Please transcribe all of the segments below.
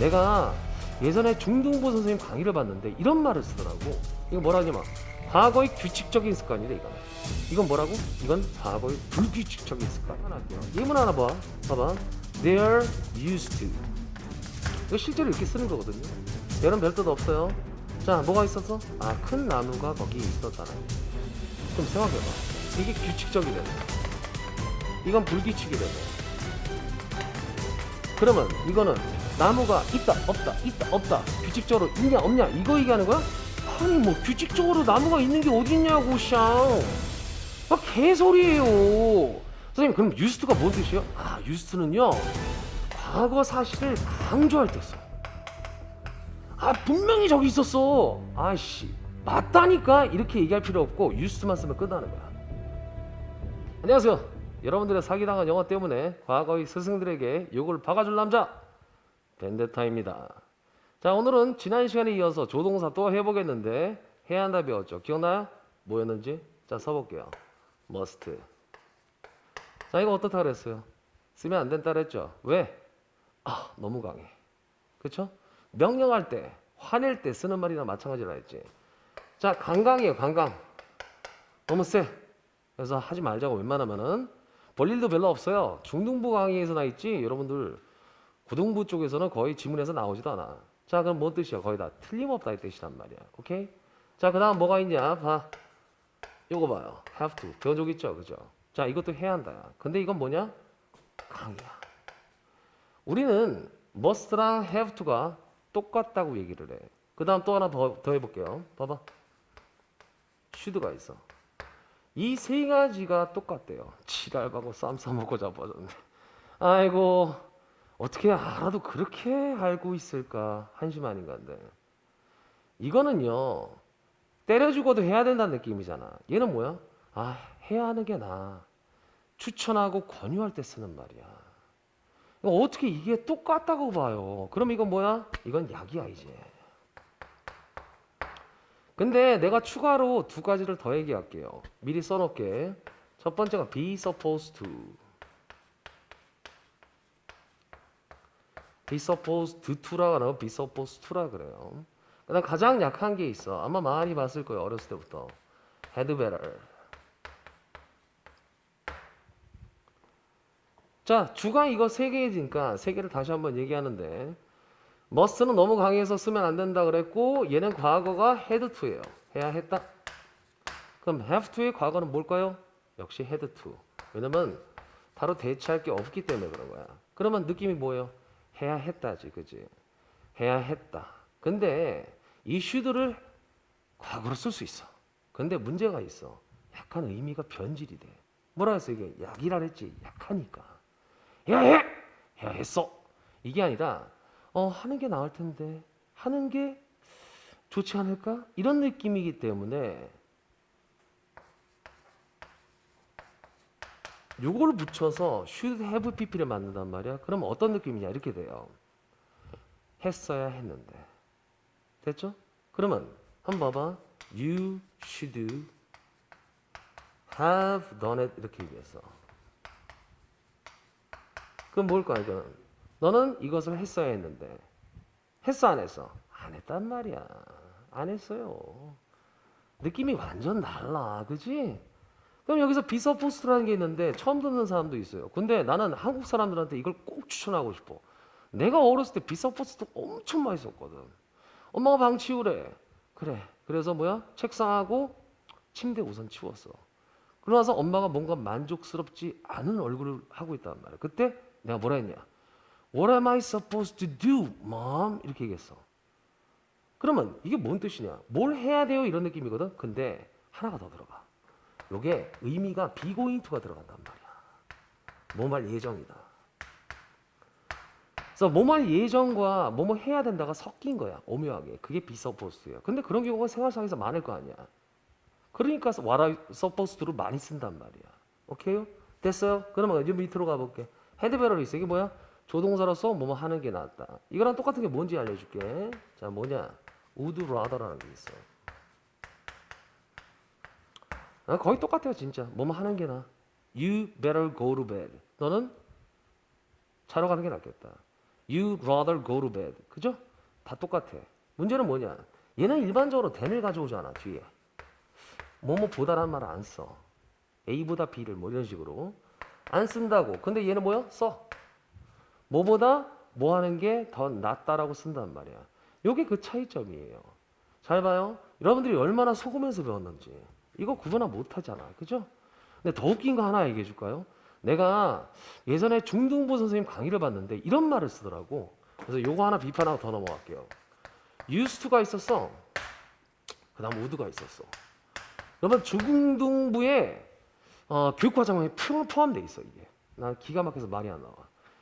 내가 예전에 중등부 선생님 강의를 봤는데 이런 말을 쓰더라고. 이거 뭐라 하냐면 과거의 규칙적인 습관이래 이거는. 이건 뭐라고? 이건 과거의 불규칙적인 습관. 하나 할게요. 예문 하나 봐. 봐봐. They're used to. 이거 실제로 이렇게 쓰는 거거든요. 얘는 별 뜻 없어요. 자, 뭐가 있었어? 아, 큰 나무가 거기 있었잖아. 좀 생각해봐. 이게 규칙적이래. 이건 불규칙이래. 그러면 이거는 나무가 있다 없다 있다 없다 규칙적으로 있냐 없냐 이거 얘기하는 거야? 아니 뭐 규칙적으로 나무가 있는 게 어디 있냐고 샹. 아 개소리예요. 선생님 그럼 유스트가 뭔 뜻이에요? 아 유스트는요 과거 사실을 강조할 때 써. 아 분명히 저기 있었어. 아씨 맞다니까 이렇게 얘기할 필요 없고 유스트만 쓰면 끝나는 거야. 안녕하세요. 여러분들의 사기당한 영화 때문에 과거의 스승들에게 욕을 박아줄 남자 벤데타입니다. 자 오늘은 지난 시간에 이어서 조동사 또 해보겠는데 해야 한다 배웠죠. 기억나요? 뭐였는지? 자 써볼게요. must. 자 이거 어떻다 그랬어요? 쓰면 안 된다 그랬죠. 왜? 아 너무 강해. 그쵸? 명령할 때 화낼 때 쓰는 말이나 마찬가지라 했지. 자 강강이에요 강강. 너무 세. 그래서 하지 말자고 웬만하면은 볼 일도 별로 없어요. 중등부 강의에서 나 있지 여러분들 고등부 쪽에서는 거의 지문에서 나오지도 않아. 자 그럼 뭔 뜻이야? 거의 다 틀림없다 이 뜻이란 말이야. 오케이? 자 그다음 뭐가 있냐? 봐. 요거 봐요. have to 배운 적 있죠, 그죠? 자 이것도 해야 한다. 근데 이건 뭐냐? 강의야. 우리는 must랑 have to가 똑같다고 얘기를 해. 그다음 또 하나 더, 더 해볼게요. 봐봐. should가 있어. 이 세 가지가 똑같대요. 지랄하고 쌈 싸먹고 자빠졌네. 아이고 어떻게 알아도 그렇게 알고 있을까 한심 아닌가인데. 이거는요 때려 죽어도 해야 된다는 느낌이잖아. 얘는 뭐야? 아 해야 하는 게 나. 추천하고 권유할 때 쓰는 말이야. 어떻게 이게 똑같다고 봐요? 그럼 이건 뭐야? 이건 약이야 이제. 근데 내가 추가로 두 가지를 더 얘기할게요. 미리 써놓을게. 첫 번째가 be supposed to. Be supposed to라 그러고 be supposed to라 그래요. 그다음 가장 약한 게 있어. 아마 많이 봤을 거예요. 어렸을 때부터. had better. 자, 주가 이거 세 개니까 세 개를 다시 한번 얘기하는데 must는 너무 강해서 쓰면 안 된다 그랬고 얘는 과거가 had to예요. 해야 했다. 그럼 have to의 과거는 뭘까요? 역시 had to. 왜냐면 바로 대체할 게 없기 때문에 그런 거야. 그러면 느낌이 뭐예요? 해야 했다지, 그지? 해야 했다. 근데 이 should를 과거로 쓸 수 있어. 근데 문제가 있어. 약간 의미가 변질이 돼. 뭐라 했어 이게? 약이라 했지. 약하니까. 해야 해! 해야 했어. 이게 아니라 어 하는 게 나을 텐데 하는 게 좋지 않을까? 이런 느낌이기 때문에 요걸 붙여서 should have pp를 만든단 말이야. 그럼 어떤 느낌이냐? 이렇게 돼요. 했어야 했는데. 됐죠? 그러면 한번 봐봐. You should have done it 이렇게 얘기했어. 그럼 뭘까 이거는? 너는 이것을 했어야 했는데 했어 안 했어? 안 했단 말이야. 안 했어요. 느낌이 완전 달라, 그지? 그럼 여기서 비서포스트라는 게 있는데 처음 듣는 사람도 있어요. 근데 나는 한국 사람들한테 이걸 꼭 추천하고 싶어. 내가 어렸을 때 비서포스트 엄청 많이 썼거든. 엄마가 방 치우래. 그래. 그래서 뭐야? 책상하고 침대 우선 치웠어. 그러고 나서 엄마가 뭔가 만족스럽지 않은 얼굴을 하고 있단 말이야. 그때 내가 뭐라 했냐? What am I supposed to do, mom? 이렇게 얘기했어. 그러면 이게 뭔 뜻이냐? 뭘 해야 돼요? 이런 느낌이거든. 근데 하나가 더 들어가. 요게 의미가 비고잉투가 들어간단 말이야. 뭐말 예정이다. 그래서 뭐말 예정과 뭐뭐 해야 된다가 섞인 거야. 오묘하게. 그게 비서포스예요. 근데 그런 경우가 생활상에서 많을 거 아니야. 그러니까 supposed to를 많이 쓴단 말이야. 오케이요? 됐어요? 그러면 이제 밑으로 가볼게. 헤드베러리 있어. 이게 뭐야? 조동사로서 뭐뭐 하는 게 낫다. 이거랑 똑같은 게 뭔지 알려줄게. 자, 뭐냐? would rather라는 게 있어. 아, 거의 똑같아요, 진짜. 뭐뭐 하는 게 나. You better go to bed. 너는 자러 가는 게 낫겠다. You rather go to bed. 그죠? 다 똑같아. 문제는 뭐냐? 얘는 일반적으로 then을 가져오잖아 뒤에. 뭐뭐 보다라는 말을 안 써. A보다 B를 뭐 이런 식으로 안 쓴다고. 근데 얘는 뭐야? 써. 뭐보다 뭐 하는 게 더 낫다라고 쓴단 말이야. 요게 그 차이점이에요. 잘 봐요. 여러분들이 얼마나 속으면서 배웠는지. 이거 구분을 못 하잖아. 그죠? 근데 더 웃긴 거 하나 얘기해 줄까요? 내가 예전에 중등부 선생님 강의를 봤는데 이런 말을 쓰더라고. 그래서 요거 하나 비판하고 더 넘어갈게요. to가 있었어. 그 다음 would가 있었어. 여러분 중등부에 어, 교육과정에 포함- 포함돼 있어 이게. 나 기가 막혀서 말이 안 나와.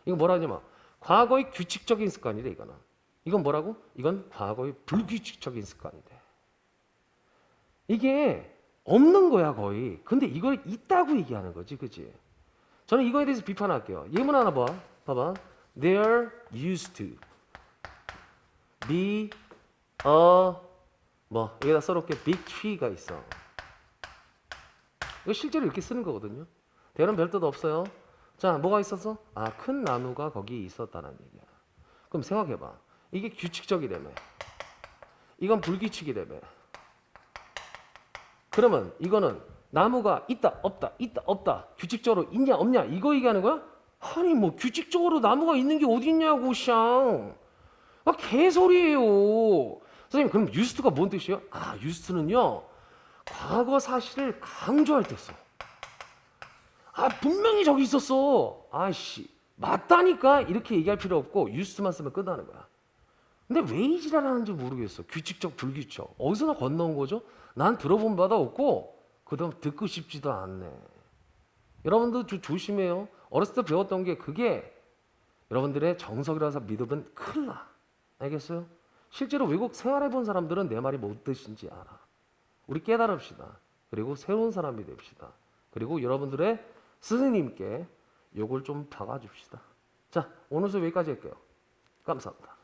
이거 뭐라 하냐면 과거의 규칙적인 습관이래 이거는. 이건 뭐라고? 이건 과거의 불규칙적인 습관이래. 이게 없는 거야 거의. 근데 이걸 있다고 얘기하는 거지, 그지? 저는 이거에 대해서 비판할게요. 예문 하나 봐. 봐봐. There used to be a 뭐 여기다 써놓게 big tree가 있어. 이거 실제로 이렇게 쓰는 거거든요. 대는 별 뜻 없어요. 자, 뭐가 있었어? 아, 큰 나무가 거기 있었다는 얘기야. 그럼 생각해봐. 이게 규칙적이라며. 이건 불규칙이라며. 그러면 이거는 나무가 있다, 없다, 있다, 없다. 규칙적으로 있냐, 없냐. 이거 얘기하는 거야? 아니, 뭐 규칙적으로 나무가 있는 게 어디 있냐고, 샹. 아, 개소리예요. 선생님, 그럼 유스트가 뭔 뜻이에요? 아, 유스트는요. 과거 사실을 강조할 때 써. 아 분명히 저기 있었어. 아씨 맞다니까 이렇게 얘기할 필요 없고 유스만 쓰면 끝나는 거야. 근데 왜 이 지랄하는지 모르겠어. 규칙적 불규칙 어디서나 건너온 거죠? 난 들어본 바도 없고 그다음 듣고 싶지도 않네. 여러분도 조, 조심해요. 어렸을 때 배웠던 게 그게 여러분들의 정석이라서 믿으면 큰일 나. 알겠어요? 실제로 외국 생활해 본 사람들은 내 말이 뭔 뜻인지 알아. 우리 깨달읍시다. 그리고 새로운 사람이 됩시다. 그리고 여러분들의 스승님께 요걸 좀 박아줍시다. 자, 오늘 수업 여기까지 할게요. 감사합니다.